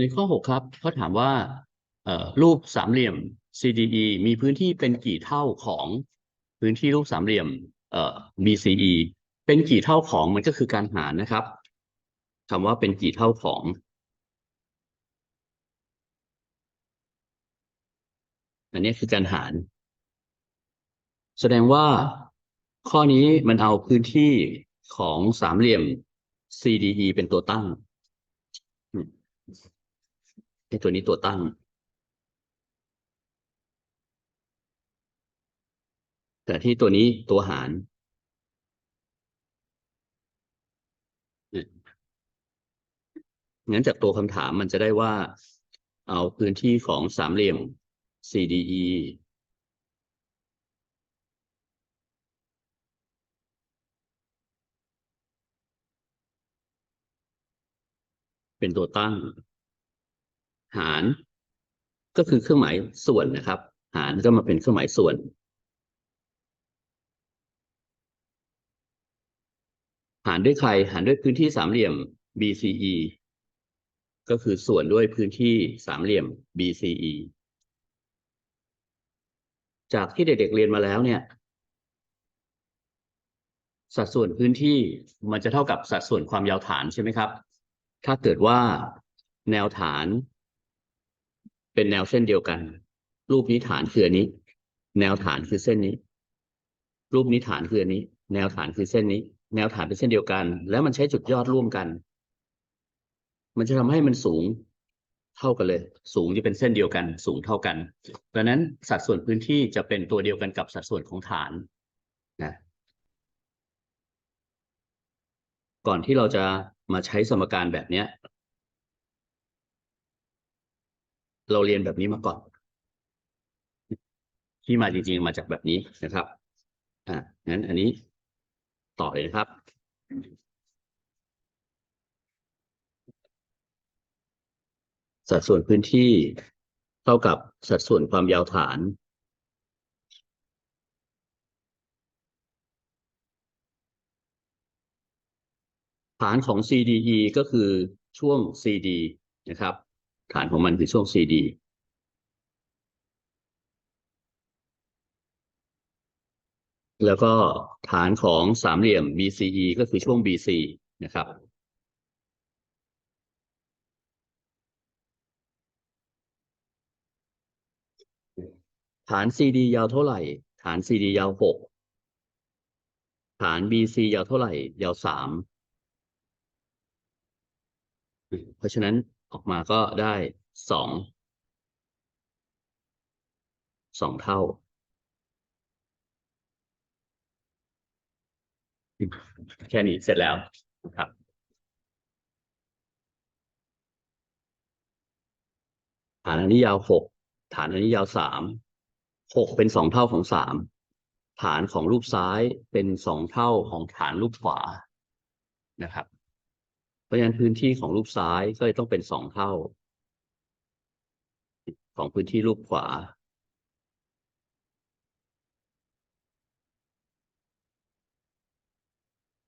ในข้อหกครับเขาถามว่ารูปสามเหลี่ยม CDE มีพื้นที่เป็นกี่เท่าของพื้นที่รูปสามเหลี่ยม BCE เป็นกี่เท่าของมันก็คือการหารนะครับคำว่าเป็นกี่เท่าของอันนี้คือการหาร แสดงว่าข้อนี้มันเอาพื้นที่ของสามเหลี่ยม CDE เป็นตัวตั้ง ไอ้ตัวนี้ตัวตั้ง แต่ที่ตัวนี้ตัวหารงั้นจากตัวคำถามมันจะได้ว่า เอาพื้นที่ของสามเหลี่ยม CDE เป็นตัวตั้ง หาร ก็คือเครื่องหมายส่วนนะครับ หารก็มาเป็นเครื่องหมายส่วน หารด้วยใคร หารด้วยพื้นที่สามเหลี่ยม BCE ก็คือส่วนด้วยพื้นที่สามเหลี่ยม BCE จากที่เด็กๆเรียนมาแล้วเนี่ย สัดส่วนพื้นที่มันจะเท่ากับสัดส่วนความยาวฐานใช่ไหมครับ ถ้าเกิดว่าแนวฐาน เป็นแนวเส้นเดียวกัน รูปนี้ฐานคืออันนี้ แนวฐานคือเส้นนี้ รูปนี้ฐานคืออันนี้ แนวฐานคือเส้นนี้ แนวฐานเป็นเส้นเดียวกัน แล้วมันใช้จุดยอดร่วมกัน มันจะทำให้มันสูงเท่ากันเลย สูงจะเป็นเส้นเดียวกัน สูงเท่ากันดังนั้นสัดส่วนพื้นที่จะเป็นตัวเดียวกันกับสัดส่วนของฐานนะก่อนที่เราจะมาใช้สมการแบบเนี้ย เราเรียนแบบนี้มาก่อน ที่มาจริงๆมาจากแบบนี้นะครับ อ่างั้นอันนี้ต่อเลยนะครับ สัดส่วนพื้นที่เท่ากับสัดส่วนความยาวฐานฐานของ CDE ก็คือช่วง CD นะครับ ฐานของมันคือช่วง CD แล้วก็ฐานของสามเหลี่ยม BCE ก็คือช่วง BC นะครับ ฐาน CD ยาวเท่าไหร่ ฐาน CD ยาวหกฐาน BC ยาวเท่าไหร่ ยาวสามเพราะฉะนั้น ออกมาก็ได้สองสองเท่า แค่นี้เสร็จแล้วครับฐานอันนี้ยาวหกฐานอันนี้ยาวสามหกเป็นสองเท่าของสามฐานของรูปซ้ายเป็นสองเท่าของฐานรูปขวานะครับ ราะฉะนั้นพื้นที่ของรูปซ้ายก็จะต้องเป็นสองเท่า ของพื้นที่รูปขวา